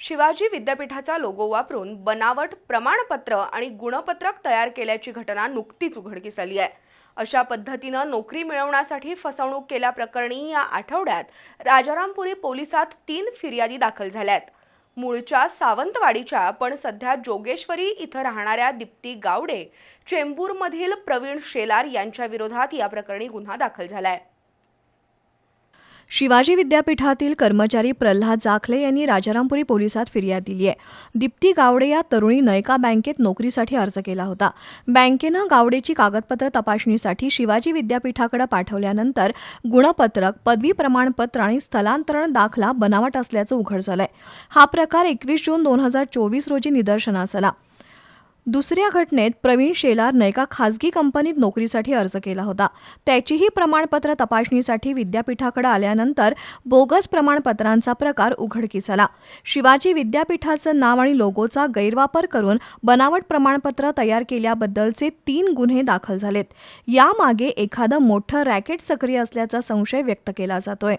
शिवाजी विद्यापीठाचा लोगो वापरून बनावट प्रमाणपत्र आणि गुणपत्रक तयार केल्याची घटना नुकतीच उघडकीस आली आहे. अशा पद्धतीनं नोकरी मिळवण्यासाठी फसवणूक केल्याप्रकरणी या आठवड्यात राजारामपुरी पोलिसात तीन फिर्यादी दाखल झाल्या आहेत. मूळच्या सावंतवाडीच्या पण सध्या जोगेश्वरी इथं राहणाऱ्या दीप्ती गावडे चेंबूरमधील प्रवीण शेलार यांच्या विरोधात या प्रकरणी गुन्हा दाखल झाला आहे शिवाजी विद्यापीठातील कर्मचारी प्रल्हाद जाखले यांनी राजारामपुरी पोलिसात फिर्याद दिली आहे. दीप्ती गावडे या तरुणीनं एका बँकेत नोकरीसाठी अर्ज केला होता. बँकेनं गावडेची कागदपत्र तपासणीसाठी शिवाजी विद्यापीठाकडे पाठवल्यानंतर गुणपत्रक पदवी प्रमाणपत्र आणि स्थलांतरण दाखला बनावट असल्याचं उघड झालंय. हा प्रकार एकवीस जून दोन हजार चोवीस रोजी निदर्शनास आला. दुसऱ्या घटनेत प्रवीण शेलारने एका खासगी कंपनीत नोकरीसाठी अर्ज केला होता. त्याचीही प्रमाणपत्र तपासणीसाठी विद्यापीठाकडे आल्यानंतर बोगस प्रमाणपत्रांचा प्रकार उघडकीस आला शिवाजी विद्यापीठाचं नाव आणि लोगोचा गैरवापर करून बनावट प्रमाणपत्र तयार केल्याबद्दलचे तीन गुन्हे दाखल झालेत. यामागे एखादं मोठं रॅकेट सक्रिय असल्याचा संशय व्यक्त केला जातोय.